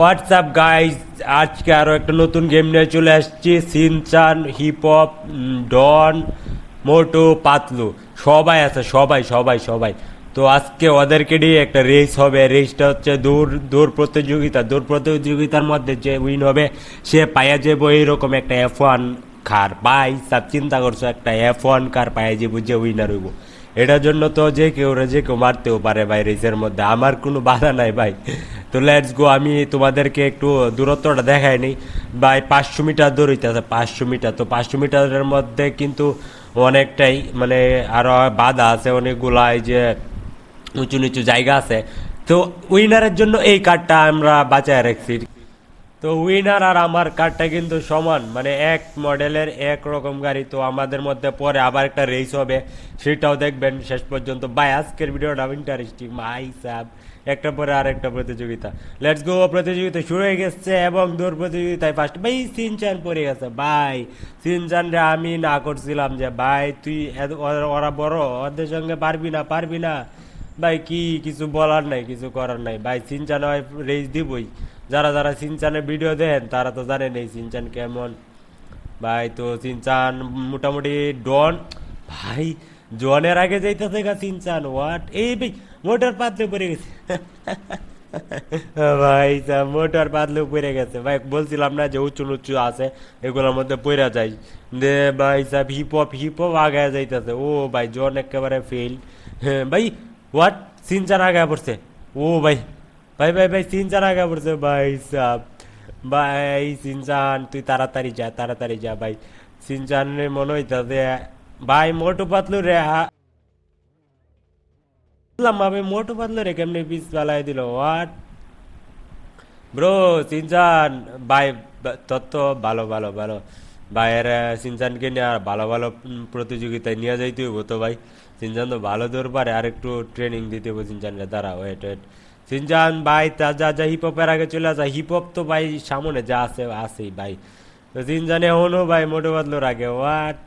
WhatsApp guys আজকে আরও একটা নতুন গেম নিয়ে চলে আসছি। Shinchan hip hop don Motu Patlu সবাই আছে, সবাই সবাই সবাই। তো আজকে ওদেরকে নিয়ে একটা রেস হবে। রেসটা হচ্ছে দৌড় দৌড় প্রতিযোগিতা। দৌড় প্রতিযোগিতার মধ্যে যে উইন হবে, সে পাইয়া যাব এইরকম একটা এফ ওয়ান কার ভাই, সব চিন্তা করছ, একটা এফ ওয়ান কার পাইয়া যাব যে উইনার হইব। এটার জন্য তো যে কেউ যে কেউ মারতেও পারে ভাই রেসের মধ্যে। আমার কোনো বাধা নাই ভাই। তো লেটস গো আমি তোমাদেরকে একটু দূরত্বটা দেখাই নি বাই পাঁচশো মিটার দৌড়িতে আছে, পাঁচশো মিটার। তো পাঁচশো মিটারের মধ্যে কিন্তু অনেকটাই মানে আরও বাধা আছে, অনেকগুলা এই যে উঁচু নিচু জায়গা আছে। তো উইনারের জন্য এই কার্ডটা আমরা বাঁচায় রাখছি। তো উইনার আর আমার কারটা কিন্তু সমান। মানে এক মডেলের এক রকম গাড়ি, তো আমাদের মধ্যে পরে আবার একটা রেস হবে, সেটাও দেখবেন শেষ পর্যন্ত। বাই আজকের ভিডিওটা ইন্টারেস্টিং মাই সাব। একটা পরে আর একটা প্রতিযোগিতা। লেটস গো প্রতিযোগিতা শুরু হয়ে গেছে এবং দৌড় প্রতিযোগিতায় ফার্স্ট ভাই, সিনচান পড়ে গেছে, ভাই। সিনচান রে আমি না করছিলাম যে, ভাই, তুই ওরা বড়, ওদের সঙ্গে পারবি না পারবি না। ভাই, কি, কিছু বলার নাই, কিছু করার নাই। ভাই, সিনচান হয় রেস দিবই। যারা যারা সিনচানের ভিডিও দেন, তারা তো জানেন এই সিনচান কেমন। ভাই তো সিনচান মোটামুটি ডন ভাই জনের আগে যাইতেছে গা সিনচান হোয়াট এই ভাই, মোটর পাতলে পড়ে গেছে। ভাই মোটর পাতলে পড়ে গেছে। ভাই, বলছিলাম না যে উঁচু উঁচু আছে, এগুলোর মধ্যে পড়ে যাই দে ভাই সাব হিপ হপ হিপ হপ আগে যাইতেছে। ও ভাই, জন একেবারে ফেল ভাই হোয়াট সিনচান আগে পড়ছে। ও ভাই ভাই ভাই ভাই সিনচান আগে পড়ছে, ভাই, সাব। ভাই সিনচান তুই তাড়াতাড়ি যা তাড়াতাড়ি যা, ভাই। সিনচানের মনে হইতাছে, ভাই, মোটু পাতলু রে বুঝলাম ভাই মোটু পাতলু রে, কেমনি পিস পালাই দিল হোয়াট ব্রো সিনচান ভাই, তোর তো ভালো ভালো ভালো। ভাইয়ের সিনচানকে নিয়ে আর ভালো ভালো প্রতিযোগিতায় নিয়ে যাইতে হইব তো, ভাই। সিনচান তো ভালো দৌড় পারে আর একটু ট্রেনিং দিতে হইব সিনচানকে দাঁড়া ওয়েট ওয়েট সিনচান ভাই, তা যা যা হিপ হপের আগে চলে আসা। হিপ হপ তো ভাই সামনে যা আছে, আছেই ভাই। তো সিনচান এখনও ভাই মোটো বদলোর আগে। হোয়াট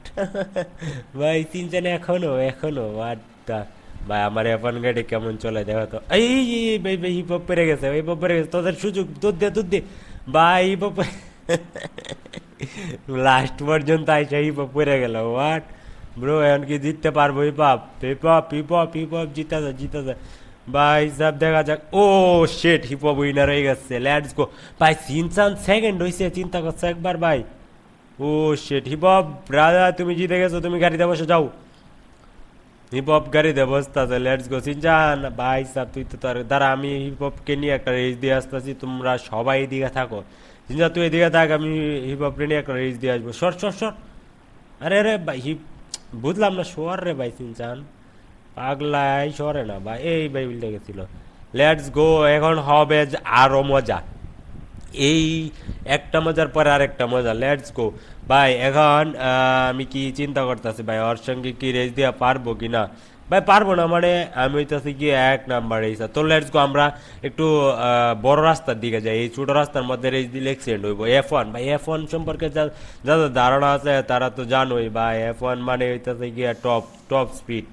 ভাই সিনচান এখনও এখনও হোয়াট ভাই, আমার এখন গাড়ি কেমন চলে, দেখো তো। এই ভাই ভাই হিপ হপ পেরে গেছে হিপ হপ পেরে গেছে। তোদের সুযোগ দুধ দে দুধ দে। ভাই হিপ হপ লাস্ট পর্যন্ত আইসা হিপ হপ পেরে গেল। হোয়াট ব্রো এখন কি জিততে পারব? Hip hop hip hop hip hop hip জিতা যা জিতা যা। ভাই সব দেখা যাক ও শেট হিপ হপ উইনার হয়ে গেছে লেটস গো ভাই সিনসান সেকেন্ড হইছে চিন্তা করছে একবার ভাই ও শেট হিপ হপ রাজা তুমি জিতে গেছো তুমি গাড়িতে বসে যাও হিপ হপ গাড়িতে বসতেছে লেটস গো সিনচান ভাই সাহ তুই তো তার দ্বারা আমি হিপ হপকে নিয়ে একটা রেস দিয়ে আসতেছি তোমরা সবাই এদিকে থাকো সিনচান তুই এদিকে থাক আমি হিপ হপকে নিয়ে একটা রেস দিয়ে আসব সর সর সর আরে আরে ভাই হিপ বুঝলাম না সর রে ভাই সিনচান পাগলাই সরে না ভাই এই ভাই উল্টে গেছিল। লেটস গো এখন হবে যে আরও মজা। এই একটা মজার পরে আরেকটা মজা লেটস গো ভাই, এখন আমি কি চিন্তা করতেছি, ভাই, ওর সঙ্গে কি রেস দেওয়া পারব কি না? ভাই, পারব না মানে আমি হইতাছি কি এক নাম্বার রেস তো লেটস গো আমরা একটু বড় রাস্তার দিকে যাই। এই ছোট রাস্তার মধ্যে রেস দিলে অ্যাক্সিডেন্ট হইব। এফ ওয়ান ভাই এফ ওয়ান সম্পর্কে যা যাদের ধারণা আছে তারা তো জানোই, ভাই। এফ ওয়ান মানে হইতাছে গিয়ে টপ টপ স্পিড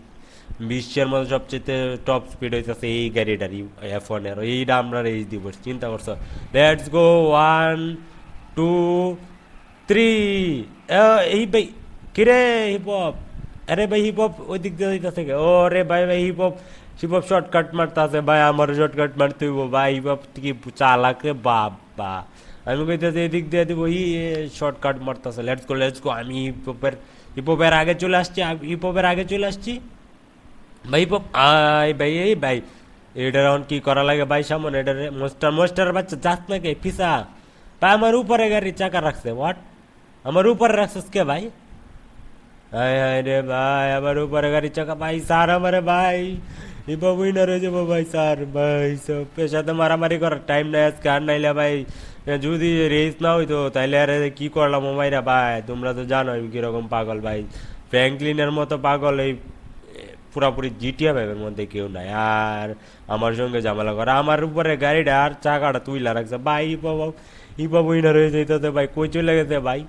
বিশ্বের মধ্যে সবচেয়ে টপ স্পিড হইতেছে এই গাড়িটারই এফ ওয়ানের এইটা আমরা রেস দিব চিন্তা করছ? Let's go one two three এই ভাই, কিরে হিপ হপ আরে ভাই হিপ হপ ওই দিক দিয়ে হইতেছে ও রে ভাই ভাই hip hop hip hop shortcut মারতেছে। ভাই, আমার শর্টকাট মারতে হইব। ভাই হিপ হপ কি চালাকে বাবা? আমি কইতেছি, এদিক দিয়ে দিব। ই শর্টকাট মারতেছে। লেটস গো লেটস গো আমি হিপ হপের হিপ আগে চলে আসছি হিপ আগে চলে আসছি। ভাই আই ভাই, এই ভাই। এটার এখন কি করা লাগে ভাই সামনে? এটার মোস্টার মোস্টার বাচ্চা যাস না কে? পিসা ভাই, আমার উপরে গাড়ি চাকা রাখছে হোয়াট আমার উপরে রাখছিস কে ভাই? হায় হায় রে ভাই, আমার উপরে গাড়ি চাকা। ভাই, স্যার আমারে ভাই। ইবা উইনার হয়ে যাব ভাই, স্যার ভাই। সব সাথে মারামারি করার টাইম নাই আজকে, আর নাইলে ভাই যদি রেস না হইতো, তাইলে আরে কি করলাম ও ভাই, তোমরা তো জানো আমি কীরকম পাগল ভাই। ফ্র্যাঙ্কলিনের মতো পাগল এই পুরাপুরি জিটিয়া ভাইবের মধ্যে কেউ নাই। আর আমার সঙ্গে ঝামেলা করে। আমার উপরে গাড়িটা আর চাকাটা তুইলা রাখছে। ভাই বাবা ইবা উইনার হয়ে যাইতেছে ভাই। কই চলে গেছে ভাই?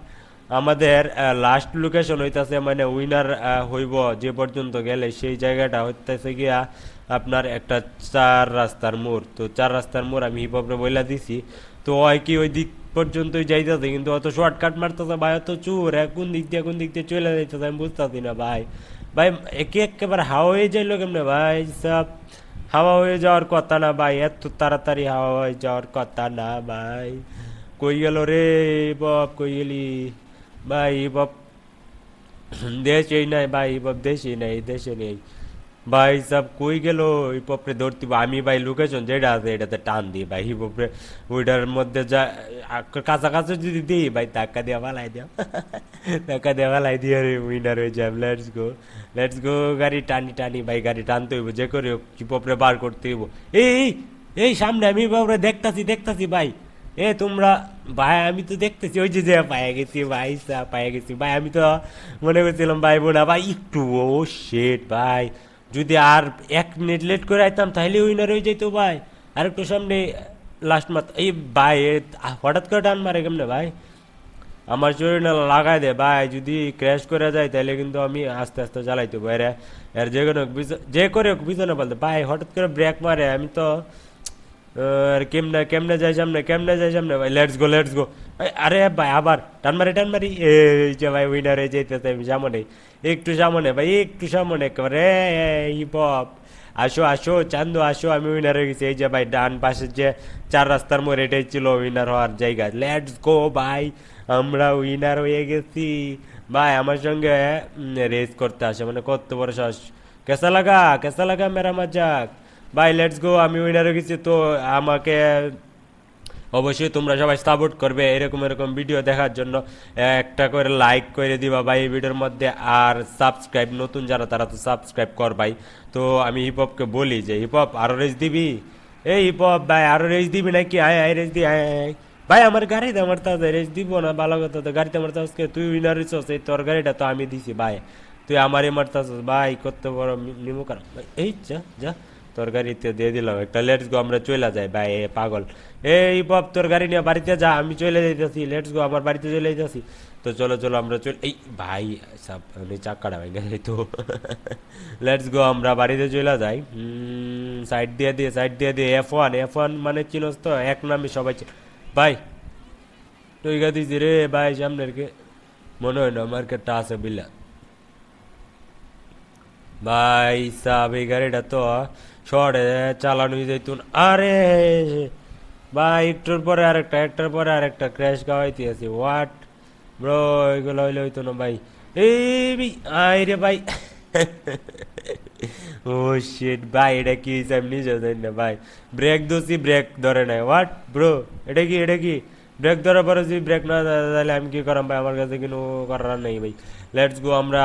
আমাদের লাস্ট লোকেশন হইতাছে মানে উইনার হইব যে পর্যন্ত গেলে সেই জায়গাটা হইতেছে গিয়া আপনার একটা চার রাস্তার মোড়। তো চার রাস্তার মোড় আমি হিপ হপরে বইলা দিছি। তো হয় কি ওই দিক পর্যন্তই যাইতেছে কিন্তু অত শর্টকাট মারতেছে ভাই। অত চুর হ্যাঁ, কোন দিক দিয়ে কোন দিক দিয়ে চলে যাইতেছে আমি বুঝতেছি না ভাই। ভাই, একে একেবারে হাওয়া হয়ে যাইলো কেমনে ভাই, সব হাওয়া হয়ে যাওয়ার কথা না, ভাই, এত তাড়াতাড়ি হাওয়া হয়ে যাওয়ার কথা না, ভাই। কই গেল রে বাপ, কই গেলি? ভাই বাপ, দেশেই নাই, ভাই বাপ দেশে নাই দেশে নেই। ভাই সব কই গেল? এই পপরে ধরতে। আমি ভাই লোকেশন যেটা আছে এটাতে টান দিই ভাই। এই পপরে ওইটার মধ্যে যা কাছাকাছি যদি দিই ভাই টাকা দিয়ে ভালাই দিও। টাকা দিয়ে ভালাই দিয়ে রে উইনার হয়ে যাম। লেটস গো লেটস গো গাড়ি টানি টানি ভাই গাড়ি টানতে হইব যে করে হোক কি পপরে বার করতে হইব। এই এই, সামনে আমি বাবরে দেখতাছি দেখতাছি ভাই। এ তোমরা ভাই আমি তো দেখতেছি ওই যে যে পায়ে গেছি ভাই সা পায়ে গেছি। ভাই আমি তো মনে করছিলাম ভাই বোনা ভাই একটু ও শেট ভাই। যদি আর এক মিনিট লেট করে আইতাম, তাহলে উইনার হয়ে যেত ভাই। আর একটু সামনে লাস্ট মাথ এই ভাই হঠাৎ করে টান মারে কেমনে ভাই? আমার শরীর না লাগাই দে ভাই, যদি ক্র্যাশ করে যায়, তাহলে কিন্তু আমি আস্তে আস্তে চালাইতে পারি। আর যে কোনো যে করে পিছনে বলতে ভাই, হঠাৎ করে ব্রেক মারে, আমি তো আর কেমনে কেমনে যাই সামনে, কেমনে যাই সামনে? ভাই লেটস গো লেটস গো আরে ভাই, আবার, টান মারি টান মারি, এই যে ভাই উইনার যেতেছে সামনে একটু সামনে ভাই, একটু সামনে একেবারে হিপ হপ আসো আসো, চান্দু, আসো, আমি উইনার হয়ে গেছি। এই যে ভাই, ডান পাশের যে চার রাস্তার মোড়, এটাই ছিল উইনার হওয়ার জায়গা। লেটস গো ভাই, আমরা উইনার হয়ে গেছি। ভাই, আমার সঙ্গে রেস করতে আসে মানে কত বড় সাহস। কেসা লাগা কেসা লাগা, মেরা মজাক? ভাই লেটস গো আমি উইনার গেছি, তো আমাকে অবশ্যই তোমরা সবাই সাপোর্ট করবে এরকম এরকম ভিডিও দেখার জন্য। একটা করে লাইক করে দিবা ভাই এই ভিডিওর মধ্যে, আর সাবস্ক্রাইব নতুন যারা, তারা তো সাবস্ক্রাইব কর ভাই। তো আমি হিপ হপকে বলি যে হিপ হপ আরও রেস দিবি? এই হিপ হপ ভাই, আরও রেস দিবি নাকি? আয় আয় রেস দি, আয় আয়। ভাই, আমার গাড়িতে আমার তাতে রেস দিব না, ভালো কথা তো। গাড়িতে আমার তাজকে তুই উইনার হইছস, এই তোর গাড়িটা তো আমি দিছি ভাই। তুই আমারই মারতাছস, ভাই করতে বড় নিমু এই যা যা। তোর গাড়িতে দিয়ে দিলাম। একটা লেটস গো, আমরা চলে যাই, ভাই পাগল। এই পপ তোর গাড়ি নিয়ে বাড়িতে যা, আমি চলে যাইতেছি। লেটস গো, আমার বাড়িতে চলে যাইতেছি। তো চলো চলো, আমরা চল এই, ভাই, সব আমি চাক্কাটা ভাই গেছে তো। লেটস গো, আমরা বাড়িতে চলে যাই। সাইড দিয়ে দিয়ে সাইড দিয়ে দিয়ে এফ ওয়ান এফ ওয়ান মানে চিনস তো এক নামে সবাই ভাই তুই গা দিছি রে, ভাই, সামনের কে মনে হয় না মার্কেটটা আছে বিলা ভাই সাব এই গাড়িটা তো শহরে চালানো যাইতুন আরে, ভাই, একটুর পরে আরেকটা, একটার পরে আরেকটা ক্র্যাশ খাওয়াইতে আছি। হোয়াট ব্রো এগুলো হইলে হইতো না ভাই। এই বি- আই রে ভাই। ও শিট ভাই, এটা কি আমি নিজে জানি না ভাই। ব্রেক দোষি ব্রেক ধরে নাই। হোয়াট ব্রো এটা কি এটা কি? ব্রেক ধরার পরে যদি ব্রেক না তাহলে আমি কি করাম ভাই? আমার কাছে কিন্তু করার নেই ভাই। লেটস গো আমরা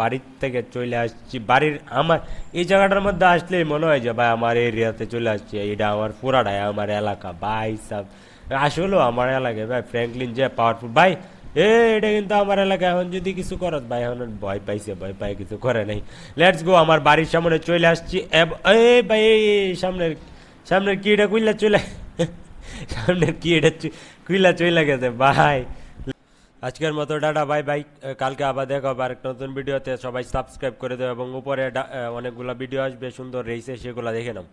বাড়ির থেকে চলে আসছি। বাড়ির আমার, এই জায়গাটার মধ্যে আসলেই মনে হয় যে ভাই আমার এরিয়াতে চলে আসছি। এটা আমার পুরাটাই, আমার এলাকা। ভাই সব, আসলেও আমার এলাকায় ভাই ফ্র্যাঙ্কলিন যে পাওয়ারফুল ভাই, এ, এটা কিন্তু আমার এলাকা এখন যদি কিছু করত, ভাই, এখন ভয় পাইছে, ভয় পাই কিছু করে নাই। লেটস গো আমার বাড়ির সামনে চলে আসছি। এ, ভাই, সামনের সামনের কি এটা কুইলা চলে সামনের কি এটা কুইলা চইলা গেছে বাই আজকের মতো ডাটা বাই বাই। কালকে আবার দেখো হবে একটা নতুন ভিডিওতে। সবাই সাবস্ক্রাইব করে দেবে এবং উপরে অনেকগুলো ভিডিও আসবে, সুন্দর রেসে সেগুলো দেখে নাও।